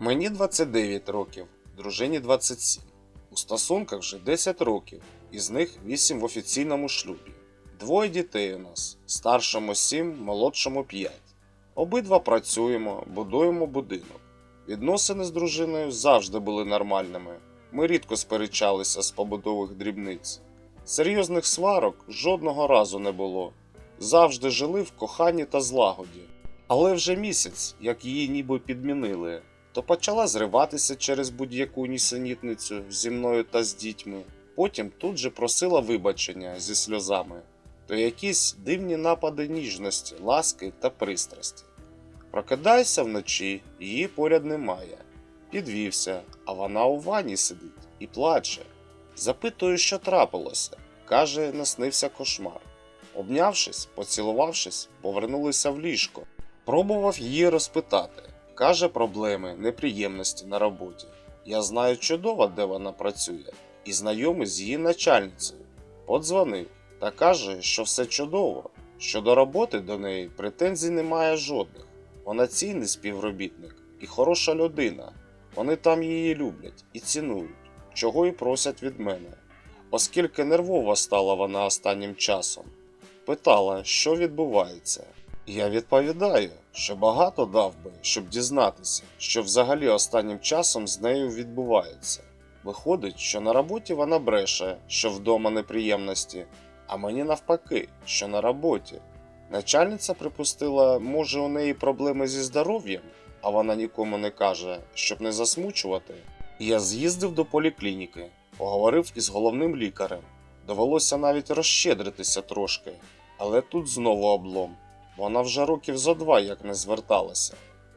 Мені 29 років, дружині 27. У стосунках вже 10 років, із них 8 в офіційному шлюбі. Двоє дітей у нас, старшому 7, молодшому 5. Обидва працюємо, будуємо будинок. Відносини з дружиною завжди були нормальними. Ми рідко сперечалися з побутових дрібниць. Серйозних сварок жодного разу не було. Завжди жили в коханні та злагоді. Але вже місяць, як її ніби підмінили, то почала зриватися через будь-яку нісенітницю зі мною та з дітьми. Потім тут же просила вибачення зі сльозами, то якісь дивні напади ніжності, ласки та пристрасті. Прокидаюся вночі, її поряд немає. Підвівся, а вона у ванні сидить і плаче. Запитую, що трапилося. Каже, наснився кошмар. Обнявшись, поцілувавшись, повернулися в ліжко. Пробував її розпитати. Каже, проблеми, неприємності на роботі. Я знаю чудово, де вона працює, і знайомий з її начальницею. Подзвонив та каже, що все чудово. Щодо роботи до неї претензій немає жодних. Вона цінний співробітник і хороша людина. Вони там її люблять і цінують, чого і просять від мене. Оскільки нервова стала вона останнім часом, питала, що відбувається. Я відповідаю, що багато дав би, щоб дізнатися, що взагалі останнім часом з нею відбувається. Виходить, що на роботі вона бреше, що вдома неприємності, а мені навпаки, що на роботі. Начальниця припустила, може, у неї проблеми зі здоров'ям, а вона нікому не каже, щоб не засмучувати. Я з'їздив до поліклініки, поговорив із головним лікарем. Довелося навіть розщедритися трошки, але тут знову облом. Вона вже років зо два як не зверталася.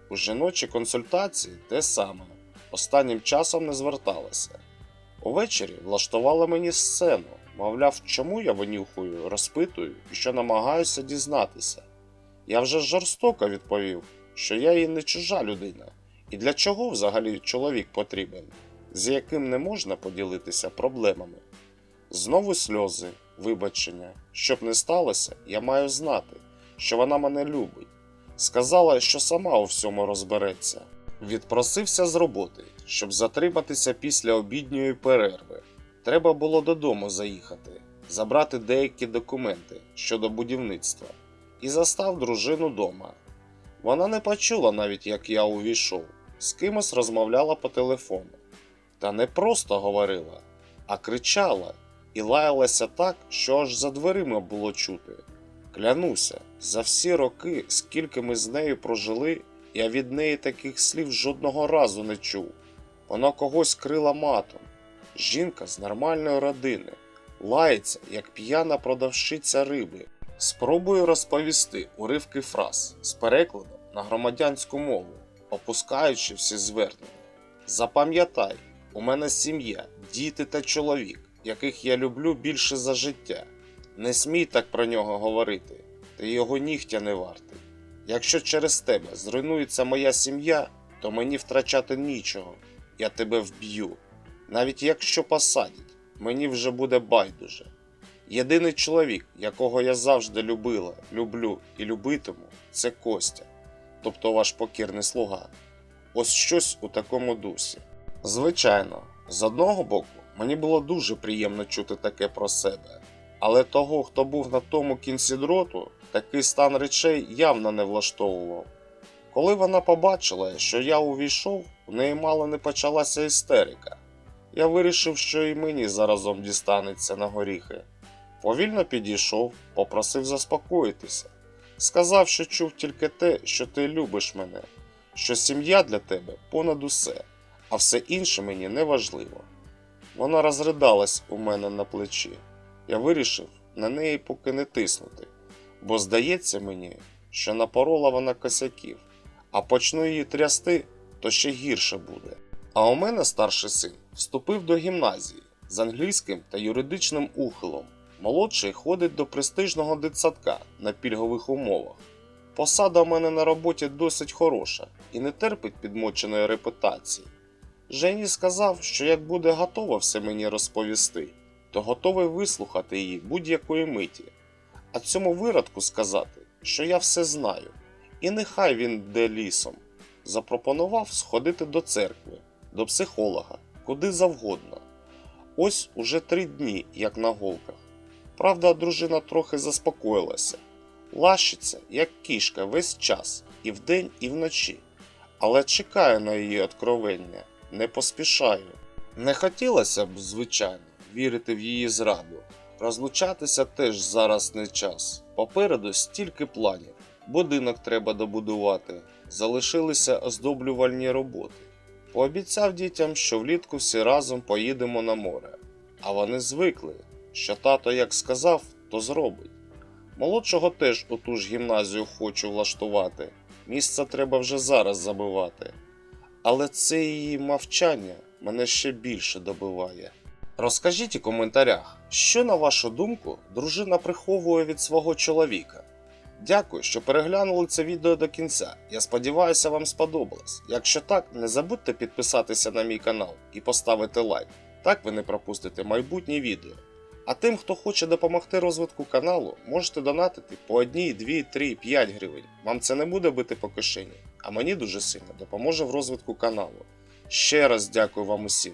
У жіночій консультації те саме. Останнім часом не зверталася. Увечері влаштувала мені сцену, мовляв, чому я винюхую, розпитую і що намагаюся дізнатися. Я вже жорстоко відповів, що я їй не чужа людина, і для чого взагалі чоловік потрібен, з яким не можна поділитися проблемами. Знову сльози, вибачення. Щоб не сталося, я маю знати, що вона мене любить. Сказала, що сама у всьому розбереться. Відпросився з роботи, щоб затриматися після обідньої перерви. Треба було додому заїхати, забрати деякі документи щодо будівництва, і застав дружину дома. Вона не почула навіть, як я увійшов, з кимось розмовляла по телефону. Та не просто говорила, а кричала і лаялася так, що аж за дверима було чути. Клянуся, за всі роки, скільки ми з нею прожили, я від неї таких слів жодного разу не чув. Вона когось крила матом. Жінка з нормальної родини, лається, як п'яна продавщиця риби. Спробую розповісти уривки фраз з перекладом на громадянську мову, опускаючи всі звернення. Запам'ятай, у мене сім'я, діти та чоловік, яких я люблю більше за життя. Не смій так про нього говорити, ти його нігтя не вартий. Якщо через тебе зруйнується моя сім'я, то мені втрачати нічого, я тебе вб'ю. Навіть якщо посадять, мені вже буде байдуже. Єдиний чоловік, якого я завжди любила, люблю і любитиму, це Костя, тобто ваш покірний слуга. Ось щось у такому дусі. Звичайно, з одного боку, мені було дуже приємно чути таке про себе, але того, хто був на тому кінці дроту, такий стан речей явно не влаштовував. Коли вона побачила, що я увійшов, у неї мало не почалася істерика. Я вирішив, що і мені заразом дістанеться на горіхи. Повільно підійшов, попросив заспокоїтися. Сказав, що чув тільки те, що ти любиш мене, що сім'я для тебе понад усе, а все інше мені не важливо. Вона розридалась у мене на плечі. Я вирішив на неї поки не тиснути, бо здається мені, що напорола вона косяків, а почну її трясти, то ще гірше буде. А у мене старший син вступив до гімназії з англійським та юридичним ухилом. Молодший ходить до престижного дитсадка на пільгових умовах. Посада у мене на роботі досить хороша і не терпить підмоченої репутації. Жені сказав, що як буде готова все мені розповісти, то готовий вислухати її будь-якої миті. А цьому виродку сказати, що я все знаю, і нехай він йде лісом. запропонував сходити до церкви, до психолога, куди завгодно. Ось уже три дні, як на голках. Правда, дружина трохи заспокоїлася, лащиться, як кішка, весь час, і вдень, і вночі, але чекаю на її откровення, не поспішаю. Не хотілося б, звичайно, вірити в її зраду. Розлучатися теж зараз не час. Попереду стільки планів. Будинок треба добудувати, залишилися оздоблювальні роботи. Пообіцяв дітям, що влітку всі разом поїдемо на море. А вони звикли, що тато як сказав, то зробить. Молодшого теж у ту ж гімназію хочу влаштувати. Місце треба вже зараз забивати. Але це її мовчання мене ще більше добиває. Розкажіть у коментарях, що на вашу думку дружина приховує від свого чоловіка. Дякую, що переглянули це відео до кінця. Я сподіваюся, вам сподобалось. Якщо так, не забудьте підписатися на мій канал і поставити лайк. Так ви не пропустите майбутні відео. А тим, хто хоче допомогти розвитку каналу, можете донатити по 1, 2, 3, 5 гривень. Вам це не буде бити по кишені, а мені дуже сильно допоможе в розвитку каналу. Ще раз дякую вам усім.